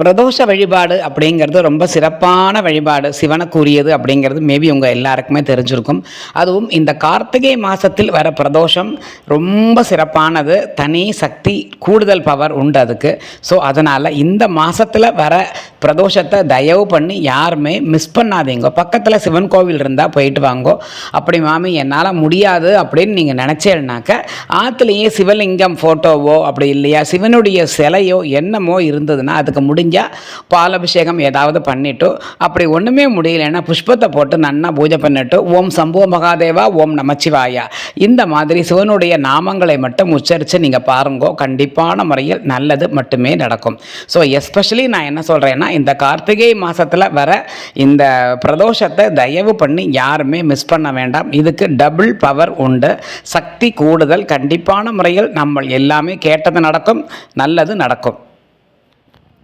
பிரதோஷ வழிபாடு அப்படிங்கிறது ரொம்ப சிறப்பான வழிபாடு. சிவனுக்குரியது அப்படிங்கிறது மேபி உங்கள் எல்லாருக்குமே தெரிஞ்சிருக்கும். அதுவும் இந்த கார்த்திகை மாதத்தில் வர பிரதோஷம் ரொம்ப சிறப்பானது. தனி சக்தி கூடுதல் பவர் உண்டு அதுக்கு. ஸோ அதனால் இந்த மாதத்தில் வர பிரதோஷத்தை தயவு பண்ணி யாருமே மிஸ் பண்ணாதீங்க. பக்கத்தில் சிவன் கோவில் இருந்தால் போயிட்டு வாங்கோ. அப்படி மாமி என்னால் முடியாது அப்படின்னு நீங்கள் நினச்சேன்னாக்க ஆற்றுலேயே சிவலிங்கம் ஃபோட்டோவோ அப்படி இல்லையா? சிவனுடைய சிலையோ என்னமோ இருந்ததுன்னா அதுக்கு முடிஞ்சால் பாலபிஷேகம் ஏதாவது பண்ணிவிட்டு அப்படி ஒன்றுமே முடியலைன்னா புஷ்பத்தை போட்டு நன்னா பூஜை பண்ணிட்டு ஓம் சம்போ மகாதேவா ஓம் நமச்சிவாயா. இந்த மாதிரி சிவனுடைய நாமங்களை மட்டும் உச்சரித்து நீங்கள் பாருங்கோ கண்டிப்பான முறையில் நல்லது மட்டுமே நடக்கும். ஸோ எஸ்பெஷலி நான் என்ன சொல்கிறேன்னா இந்த கார்த்திகை மாதத்தில் வர இந்த பிரதோஷத்தை தயவு பண்ணி யாருமே மிஸ் பண்ண வேண்டாம். இதுக்கு டபுள் பவர் உண்டு. சக்தி கூடுதல். கண்டிப்பான முறையில் நம்ம எல்லாமே கேட்டது நடக்கும் நல்லது நடக்கும்.